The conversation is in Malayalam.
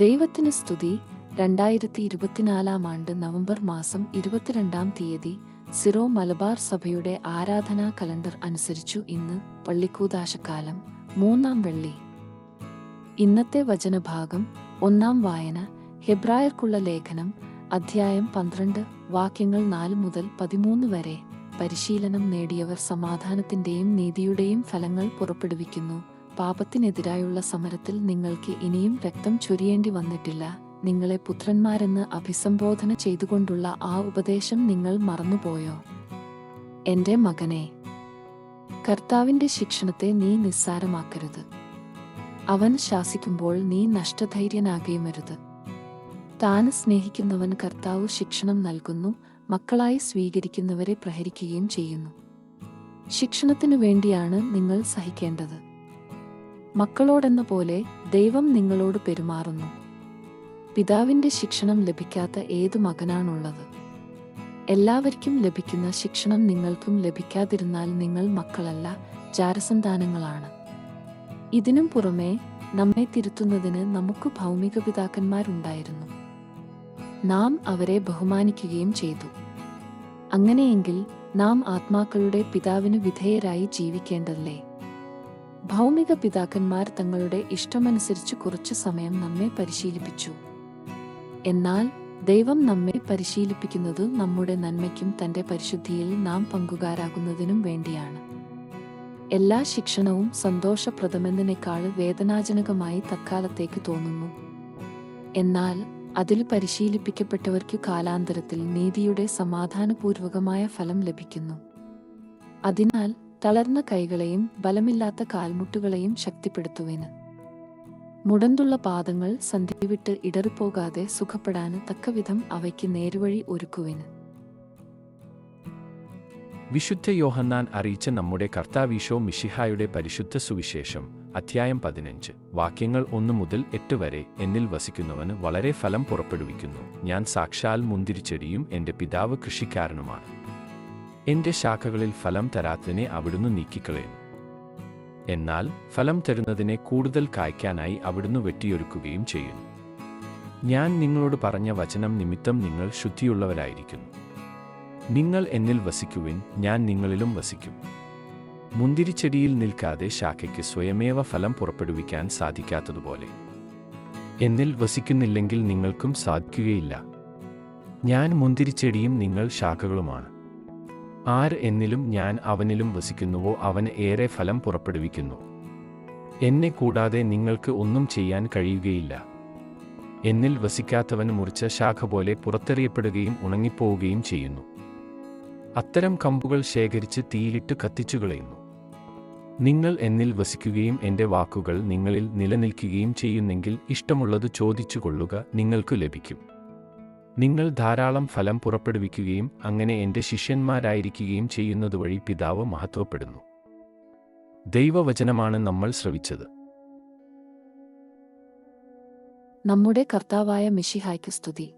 ദൈവത്തിന് സ്തുതി. രണ്ടായിരത്തി ഇരുപത്തിനാലാം ആണ്ട് നവംബർ മാസം ഇരുപത്തിരണ്ടാം തീയതി സിറോ മലബാർ സഭയുടെ ആരാധനാ കലണ്ടർ അനുസരിച്ചു ഇന്ന് പള്ളിക്കൂതാശക്കാലം മൂന്നാം വെള്ളി. ഇന്നത്തെ വചനഭാഗം ഒന്നാം വായന. ഹെബ്രായർക്കുള്ള ലേഖനം അധ്യായം പന്ത്രണ്ട് വാക്യങ്ങൾ നാല് മുതൽ പതിമൂന്ന് വരെ. പരിശീലനം നേടിയവർ സമാധാനത്തിന്റെയും നീതിയുടെയും ഫലങ്ങൾ പുറപ്പെടുവിക്കുന്നു. പാപത്തിനെതിരായുള്ള സമരത്തിൽ നിങ്ങൾക്ക് ഇനിയും രക്തം ചൊരിയേണ്ടി വന്നിട്ടില്ല. നിങ്ങളെ പുത്രന്മാരെന്ന് അഭിസംബോധന ചെയ്തുകൊണ്ടുള്ള ആ ഉപദേശം നിങ്ങൾ മറന്നുപോയോ? എന്റെ മകനെ കർത്താവിന്റെ ശിക്ഷണത്തെ നീ നിസ്സാരമാക്കരുത്. അവൻ ശാസിക്കുമ്പോൾ നീ നഷ്ടധൈര്യനാകുമരുത് താൻ സ്നേഹിക്കുന്നവൻ കർത്താവ് ശിക്ഷണം നൽകുന്നു മക്കളായി സ്വീകരിക്കുന്നവരെ പ്രഹരിക്കുകയും ചെയ്യുന്നു. ശിക്ഷണത്തിനു വേണ്ടിയാണ് നിങ്ങൾ സഹിക്കേണ്ടത്. മക്കളോടെന്ന പോലെ ദൈവം നിങ്ങളോട് പെരുമാറുന്നു. പിതാവിന്റെ ശിക്ഷണം ലഭിക്കാത്ത ഏതു മകനാണുള്ളത്? എല്ലാവർക്കും ലഭിക്കുന്ന ശിക്ഷണം നിങ്ങൾക്കും ലഭിക്കാതിരുന്നാൽ നിങ്ങൾ മക്കളല്ല ജാരസന്താനങ്ങളാണ്. ഇതിനും പുറമെ നമ്മെ തിരുത്തുന്നതിന് നമുക്ക് ഭൗമിക പിതാക്കന്മാരുണ്ടായിരുന്നു. നാം അവരെ ബഹുമാനിക്കുകയും ചെയ്തു. അങ്ങനെയെങ്കിൽ നാം ആത്മാക്കളുടെ പിതാവിന് വിധേയരായി ജീവിക്കേണ്ടതല്ലേ? ഭൗമിക പിതാക്കന്മാർ തങ്ങളുടെ ഇഷ്ടമനുസരിച്ച് കുറച്ചു സമയം നമ്മെ പരിശീലിപ്പിച്ചു. എന്നാൽ ദൈവം നമ്മെ പരിശീലിപ്പിക്കുന്നത് നമ്മുടെ നന്മയ്ക്കും തന്റെ പരിശുദ്ധിയിൽ നാം പങ്കുകാരാകുന്നതിനും വേണ്ടിയാണ്. എല്ലാ ശിക്ഷണവും സന്തോഷപ്രദമെന്നതിനേക്കാൾ വേദനാജനകമായി തക്കാലത്തേക്ക് തോന്നുന്നു. എന്നാൽ അതിൽ പരിശീലിപ്പിക്കപ്പെട്ടവർക്ക് കാലാന്തരത്തിൽ നീതിയുടെ സമാധാനപൂർവകമായ ഫലം ലഭിക്കുന്നു. അതിനാൽ തളർന്ന കൈകളെയും ബലമില്ലാത്ത കാൽമുട്ടുകളെയും ശക്തിപ്പെടുത്തുവിന്. മുടന്തുള്ള പാദങ്ങൾ സന്ധി വിട്ട് ഇടറിപ്പോകാതെ സുഖപ്പെടാൻ തക്കവിധം അവയ്ക്ക് നേരുവഴി ഒരുക്കുവിന്. വിശുദ്ധ യോഹന്നാൻ അറിയിച്ച നമ്മുടെ കർത്താവീശോ മിഷിഹായുടെ പരിശുദ്ധ സുവിശേഷം അധ്യായം പതിനഞ്ച്. വാക്യങ്ങൾ ഒന്ന് മുതൽ എട്ട് വരെ എന്നിൽ വസിക്കുന്നവന് വളരെ ഫലം പുറപ്പെടുവിക്കുന്നു. ഞാൻ സാക്ഷാൽ മുന്തിരിച്ചെടിയും എന്റെ പിതാവ് കൃഷിക്കാരനുമാണ്. എന്റെ ശാഖകളിൽ ഫലം തരാത്തതിനെ അവിടുന്ന് നീക്കിക്കളയും. എന്നാൽ ഫലം തരുന്നതിനെ കൂടുതൽ കായ്ക്കാനായി അവിടുന്ന് വെട്ടിയൊരുക്കുകയും ചെയ്യും. ഞാൻ നിങ്ങളോട് പറഞ്ഞ വചനം നിമിത്തം നിങ്ങൾ ശുദ്ധിയുള്ളവരായിരിക്കുന്നു. നിങ്ങൾ എന്നിൽ വസിക്കുവിൻ ഞാൻ നിങ്ങളിലും വസിക്കും. മുന്തിരിച്ചെടിയിൽ നിൽക്കാതെ ശാഖയ്ക്ക് സ്വയമേവ ഫലം പുറപ്പെടുവിക്കാൻ സാധിക്കാത്തതുപോലെ. എന്നിൽ വസിക്കുന്നില്ലെങ്കിൽ നിങ്ങൾക്കും സാധിക്കുകയില്ല. ഞാൻ മുന്തിരിച്ചെടിയും നിങ്ങൾ ശാഖകളുമാണ്. ആര് എന്നിലും ഞാൻ അവനിലും വസിക്കുന്നുവോ അവന് ഏറെ ഫലം പുറപ്പെടുവിക്കുന്നു. എന്നെ കൂടാതെ നിങ്ങൾക്ക് ഒന്നും ചെയ്യാൻ കഴിയുകയില്ല. എന്നിൽ വസിക്കാത്തവൻ മുറിച്ച ശാഖ പോലെ പുറത്തെറിയപ്പെടുകയും ഉണങ്ങിപ്പോവുകയും ചെയ്യുന്നു. അത്തരം കമ്പുകൾ ശേഖരിച്ച് തീയിലിട്ട് കത്തിച്ചുകളയുന്നു നിങ്ങൾ എന്നിൽ വസിക്കുകയും എന്റെ വാക്കുകൾ നിങ്ങളിൽ നിലനിൽക്കുകയും ചെയ്യുന്നെങ്കിൽ ഇഷ്ടമുള്ളത് ചോദിച്ചുകൊള്ളുക നിങ്ങൾക്കു നിങ്ങൾക്ക് ലഭിക്കും. നിങ്ങൾ ധാരാളം ഫലം പുറപ്പെടുവിക്കുകയും അങ്ങനെ എന്റെ ശിഷ്യന്മാരായിരിക്കുകയും ചെയ്യുന്നതുവഴി പിതാവ് മഹത്വപ്പെടുന്നു. ദൈവവചനമാണ് നമ്മൾ ശ്രവിച്ചത്. നമ്മുടെ കർത്താവായ മിഷിഹായ്ക്ക് സ്തുതി.